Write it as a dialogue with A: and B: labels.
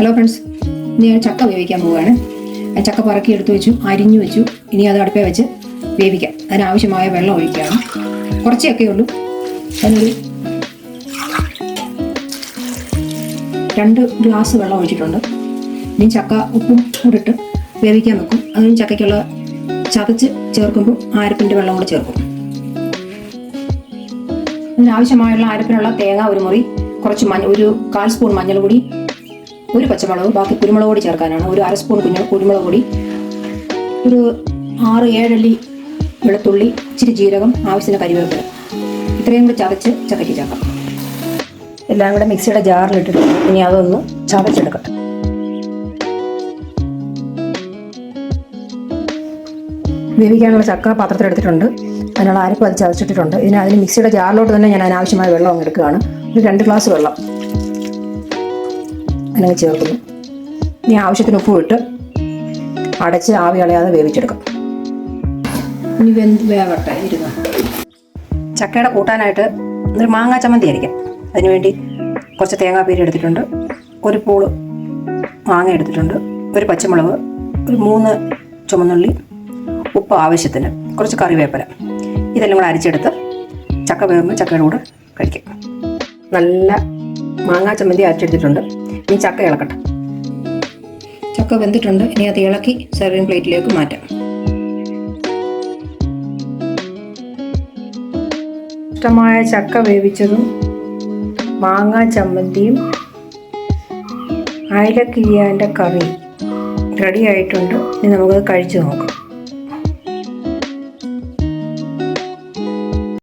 A: Hello friends ഇനി ഞാൻ ചക്ക വേവിക്കാൻ പോവുകയാണ്. ചക്ക പറക്കി എടുത്തു വെച്ചു അരിഞ്ഞു വെച്ചു. ഇനി അത് അടുപ്പേ വെച്ച് വേവിക്കാം. അതിനാവശ്യമായ വെള്ളം ഒഴിക്കുകയാണ് കുറച്ചൊക്കെ ഉള്ളൂ. അതിനൊരു രണ്ട് ഗ്ലാസ് വെള്ളം ഒഴിച്ചിട്ടുണ്ട്. ഇനി ചക്ക ഉപ്പും കൂടിട്ട് വേവിക്കാൻ വെക്കും. അതിന് ചക്കയ്ക്കുള്ള ചതച്ച് ചേർക്കുമ്പോൾ ആരപ്പിന്റെ വെള്ളം കൂടെ ചേർക്കും. അതിനാവശ്യമായുള്ള ആരപ്പിനുള്ള തേങ്ങ ഒരു മുറി കുറച്ച് മഞ്ഞ ഒരു കാൽ സ്പൂൺ മഞ്ഞൾ പൊടി ഒരു പച്ചമുളകും ബാക്കി കുരുമുളക് പൊടി ചേർക്കാനാണ്. ഒരു അര സ്പൂൺ കുഞ്ഞു കുരുമുളക് പൊടി ഒരു ആറ് ഏഴല്ലി വെളുത്തുള്ളി ഇച്ചിരി ജീരകം ആവശ്യത്തിന് കരിവേപ്പില ഇത്രയും കൂടി ചതച്ച് ചതക്കി ചേർക്കാം. എല്ലാം കൂടെ മിക്സിയുടെ ജാറിലിട്ടിട്ട് ഇനി അതൊന്ന് ചതച്ചെടുക്കട്ടെ വേവിക്കാനുള്ള ചക്ക പാത്രത്തിലെടുത്തിട്ടുണ്ട് അതിനുള്ള അരപ്പ് അത് ചതച്ചിട്ടിട്ടുണ്ട്. ഇതിന് അതിന് മിക്സിയുടെ ജാറിലോട്ട് തന്നെ ഞാൻ അതിനാവശ്യമായ വെള്ളം എടുക്കുകയാണ്. ഒരു രണ്ട് ഗ്ലാസ് വെള്ളം. അതിനകത്ത് ചേർക്കുന്നു. ഇനി ആവശ്യത്തിന് ഉപ്പ് ഇട്ട് അടച്ച് ആവി കളയാതെ വേവിച്ചെടുക്കും. ഇനി വെന്ത് വേവട്ടെ ഇരുന്ന്. ചക്കയുടെ കൂട്ടാനായിട്ട് ഒരു മാങ്ങാ ചമ്മന്തി ആയിരിക്കാം. അതിനുവേണ്ടി കുറച്ച് തേങ്ങാപ്പീര് എടുത്തിട്ടുണ്ട്. ഒരു പൂൾ മാങ്ങ എടുത്തിട്ടുണ്ട്. ഒരു പച്ചമുളക് ഒരു മൂന്ന് ചുമന്നുള്ളി ഉപ്പ് ആവശ്യത്തിന് കുറച്ച് കറിവേപ്പില. ഇതെല്ലാം കൂടെ അരിച്ചെടുത്ത് ചക്ക വേകുമ്പോൾ ചക്കയുടെ കൂടെ കഴിക്കാം. നല്ല മാങ്ങാ ചമ്മന്തി അരച്ചെടുത്തിട്ടുണ്ട്. ഇനി ചക്ക ഇളക്കട്ടെ. ചക്ക വെന്തിട്ടുണ്ട്. ഇനി അത് ഇളക്കി സെർവിങ് പ്ലേറ്റിലേക്ക് മാറ്റാം. ഇഷ്ടമായ ചക്ക വേവിച്ചതും മാങ്ങ ചമ്മന്തിയും അയലക്കിരിയാന്റെ കറി റെഡി ആയിട്ടുണ്ട്. ഇനി നമുക്കത് കഴിച്ചു നോക്കാം.